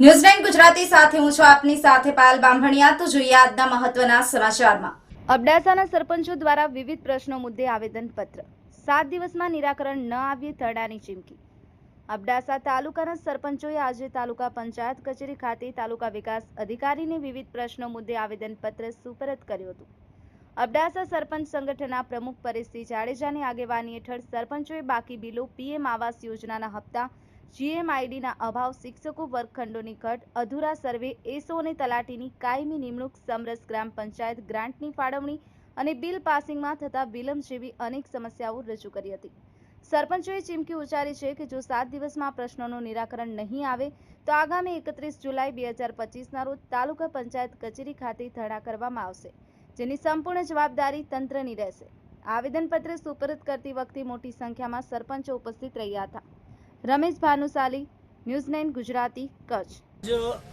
News nine Gujarati સાથે હું છું આપની સાથે પાયલ બામભણિયા. તો જોઈએ આજના મહત્વના સમાચારમાં. અબડાસાના સરપંચો દ્વારા વિવિધ પ્રશ્નો મુદ્દે આવેદનપત્ર. સાત દિવસમાં નિરાકરણ ન આવ્યે તરડાની ચીમકી. અબડાસા તાલુકાના સરપંચોએ આજે તાલુકા પંચાયત કચેરી ખાતે તાલુકા વિકાસ અધિકારીને વિવિધ પ્રશ્નો મુદ્દે આવેદનપત્ર સુપરત કર્યું હતું. અબડાસા સરપંચ સંગઠનના પ્રમુખ પરેશસિંહ જાડેજાની આગેવાની હેઠળ સરપંચોએ બાકી બિલો પીએમ આવાસ યોજનાના હપ્તા જીએમઆઈડીના અભાવ શિક્ષકો વર્ગખંડોની ઘટ, અધૂરા સર્વે એસો અને તલાટીની કાયમી નિમણૂક, સમરસ ગ્રામ પંચાયત ગ્રાન્ટની ફાળવણી અને બિલ પાસિંગમાં થતા વિલંબ જેવી અનેક સમસ્યાઓ રજૂ કરી હતી. સરપંચોએ ચીમકી ઉચ્ચારી છે કે જો સાત દિવસમાં પ્રશ્નોનું નિરાકરણ નહીં આવે, તો આગામી એકત્રીસ જુલાઈ બે હજાર પચીસના રોજ તાલુકા પંચાયત કચેરી ખાતે ધરણા કરવામાં આવશે, જેની સંપૂર્ણ જવાબદારી તંત્રની રહેશે. આવેદનપત્ર સુપરત કરતી વખતે મોટી સંખ્યામાં સરપંચો ઉપસ્થિત રહ્યા હતા. Ramesh Bhanushali, news nine Gujarati, Kutch.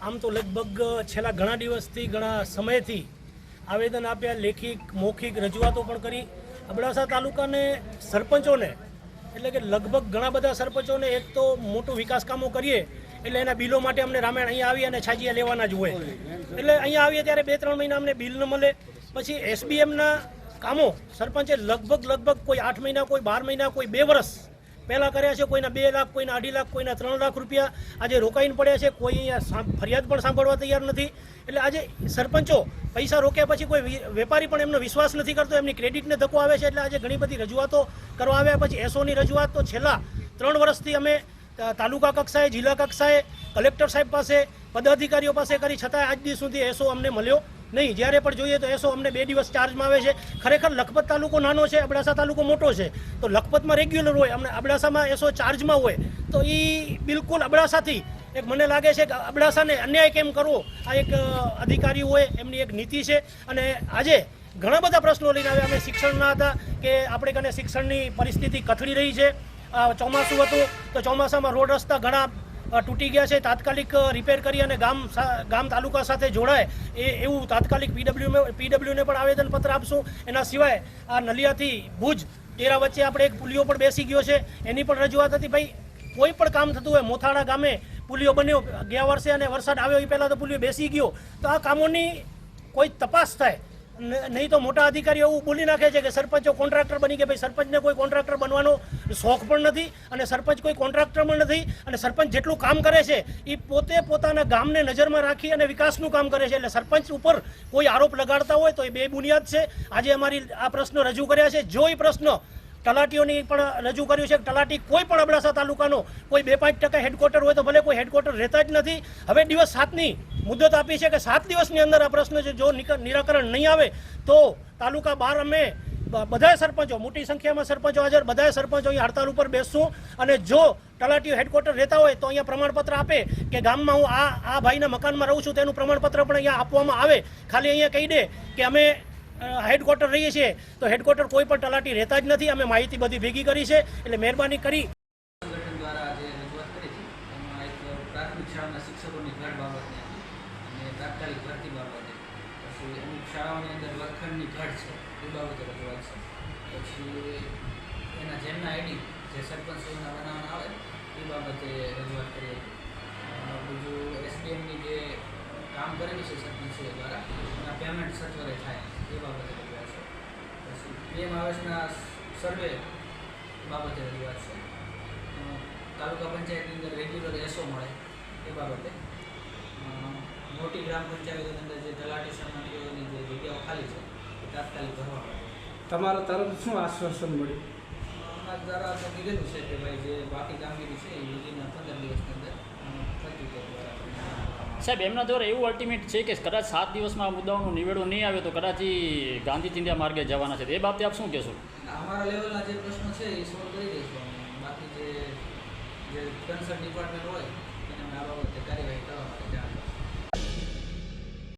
આમ તો લગભગ છેલ્લા ઘણા દિવસથી, ઘણા સમયથી આવેદન આપ્યા લેખિત મૌખિક રજૂઆતો પણ કરી. અબડાસા તાલુકાને સરપંચોને, એટલે કે લગભગ ઘણા બધા સરપંચોને એક તો મોટું વિકાસ કામો કરીએ, એટલે એના બિલો માટે અમને રામાયણ અહીંયા આવી અને છાજિયા લેવાના જ હોય. એટલે અહીંયા આવીએ ત્યારે બે ત્રણ મહિના અમને બિલ ન મળે. પછી એસબીએમના કામો, સરપંચે લગભગ લગભગ કોઈ આઠ મહિના, કોઈ બાર મહિના, કોઈ બે વર્ષ પહેલાં કર્યા છે, કોઈના બે લાખ, કોઈના અઢી લાખ, કોઈના ત્રણ લાખ રૂપિયા. આજે રોકાઈને પડ્યા છે, કોઈ ફરિયાદ પણ સાંભળવા તૈયાર નથી. એટલે આજે સરપંચો પૈસા રોક્યા પછી કોઈ વેપારી પણ એમનો વિશ્વાસ નથી કરતો, એમની ક્રેડિટને ધક્કો આવે છે, એટલે આજે ઘણી બધી રજૂઆતો કરવા આવ્યા. પછી એસોની રજૂઆત તો છેલ્લા ત્રણ વર્ષથી અમે તાલુકા કક્ષાએ, જિલ્લા કક્ષાએ કલેક્ટર સાહેબ પાસે, પદાધિકારીઓ પાસે કરી છતાં આજ દિવસ સુધી એસો અમને મળ્યો નહીં, જ્યારે પણ જોઈએ તો એસો અમને બે દિવસ ચાર્જમાં આવે છે. ખરેખર લખપત તાલુકો નાનો છે, અબડાસા તાલુકો મોટો છે. તો લખપતમાં રેગ્યુલર હોય, અમને અબડાસામાં એસો ચાર્જમાં હોય, તો એ બિલકુલ અબડાસાથી. એક મને લાગે છે કે અબડાસાને અન્યાય કેમ કરવો? આ એક અધિકારી હોય, એમની એક નીતિ છે. અને આજે ઘણા બધા પ્રશ્નો લઈને આવ્યા. અમે શિક્ષણના હતા કે આપણે કને શિક્ષણની પરિસ્થિતિ કથળી રહી છે. ચોમાસું હતું, તો ચોમાસામાં રોડ રસ્તા ઘણા તૂટી ગયા છે, તાત્કાલિક રિપેર કરી અને ગામ ગામ તાલુકા સાથે જોડાય, એ એવું તાત્કાલિક પીડબ્લ્યુ પીડબ્લ્યુને પણ આવેદનપત્ર આપશું. એના સિવાય આ નલિયાથી ભુજ, તેરા વચ્ચે આપણે એક પુલિયો પણ બેસી ગયો છે. એની પણ રજૂઆત હતી, ભાઈ, કોઈ પણ કામ થતું હોય, મોથાળા ગામે પુલિયો બન્યો, ગયા વર્ષે અને વરસાદ આવ્યો એ પહેલાં તો પુલિયો બેસી ગયો. તો આ કામોની કોઈ તપાસ થાય નહીં તો મોટા અધિકારીઓ એવું બોલી નાખે છે કે સરપંચો કોન્ટ્રાક્ટર બની કે ભાઈ સરપંચને કોઈ કોન્ટ્રાક્ટર બનવાનો શોખ પણ નથી અને સરપંચ કોઈ કોન્ટ્રાક્ટર પણ નથી અને સરપંચ જેટલું કામ કરે છે એ પોતે પોતાના ગામને નજરમાં રાખી અને વિકાસનું કામ કરે છે. એટલે સરપંચ ઉપર કોઈ આરોપ લગાડતા હોય તો એ બે બુનિયાદ છે. આજે અમારી આ પ્રશ્નો રજૂ કર્યા છે. જો એ પ્રશ્ન તલાટીઓની પણ રજૂ કર્યું છે કે તલાટી કોઈ પણ અબડાસા તાલુકાનો કોઈ બે પાંચ ટકા હેડક્વાર્ટર હોય તો ભલે કોઈ હેડક્વાર્ટર રહેતા જ નથી. હવે દિવસ સાતની મુદત આપી છે કે સાત દિવસની અંદર આ પ્રશ્ન છે, જો નિરાકરણ નહીં આવે તો તાલુકા બાર અમે બધા સરપંચો, મોટી સંખ્યામાં સરપંચો હાજર, બધાય સરપંચો અહીંયા હડતાલ ઉપર બેસશું. અને જો તલાટીઓ હેડક્વાર્ટર રહેતા હોય તો અહીંયા પ્રમાણપત્ર આપે કે ગામમાં હું આ આ ભાઈના મકાનમાં રહું છું, તેનું પ્રમાણપત્ર પણ અહીંયા આપવામાં આવે. ખાલી અહીંયા કહી દે કે અમે હેડક્વાર્ટર રહીએ છીએ, તો હેડક્વાર્ટર કોઈ પણ તલાટી રહેતા જ નથી. અમે માહિતી બધી ભેગી કરી છે, એટલે મહેરબાની કરી. શાળાઓની અંદર છે સરપંચો દ્વારા પેમેન્ટ સત્વરે થાય એ બાબતે રજૂઆત છે પછી પીએમ આવાસના સર્વે બાબતે રજૂઆત છે. તાલુકા પંચાયતની અંદર રેગ્યુલર એસો મળે એ બાબતે. મોટી ગ્રામ પંચાયતની અંદર જે તલાટી સામાન્યોની જે જગ્યાઓ ખાલી છે એ તાત્કાલિક ભરવા તમારો તરફ શું આશ્વાસન મળ્યું? અમારા દ્વારા તો કીધેલું છે કે ભાઈ જે બાકી કામગીરી છે એ વિધિના પંદર દિવસની અંદર થતી સાહેબ, એમના દ્વારા એવું અલ્ટિમેટ છે કે કદાચ સાત દિવસમાં આ મુદ્દાઓનું નિવેડો નહીં આવે તો કદાચ ગાંધી ચિંધ્યા માર્ગે જવાના છે. એ બાબતે આપ શું કહેશો? અમારા લેવલના જે પ્રશ્નો છે, એ સોલ્વ કરી દઈશું બાકી જે જે કન્સર્ન ડિપાર્ટમેન્ટ હોય, એને આ બાબતે કાર્યવાહી કરવા માટે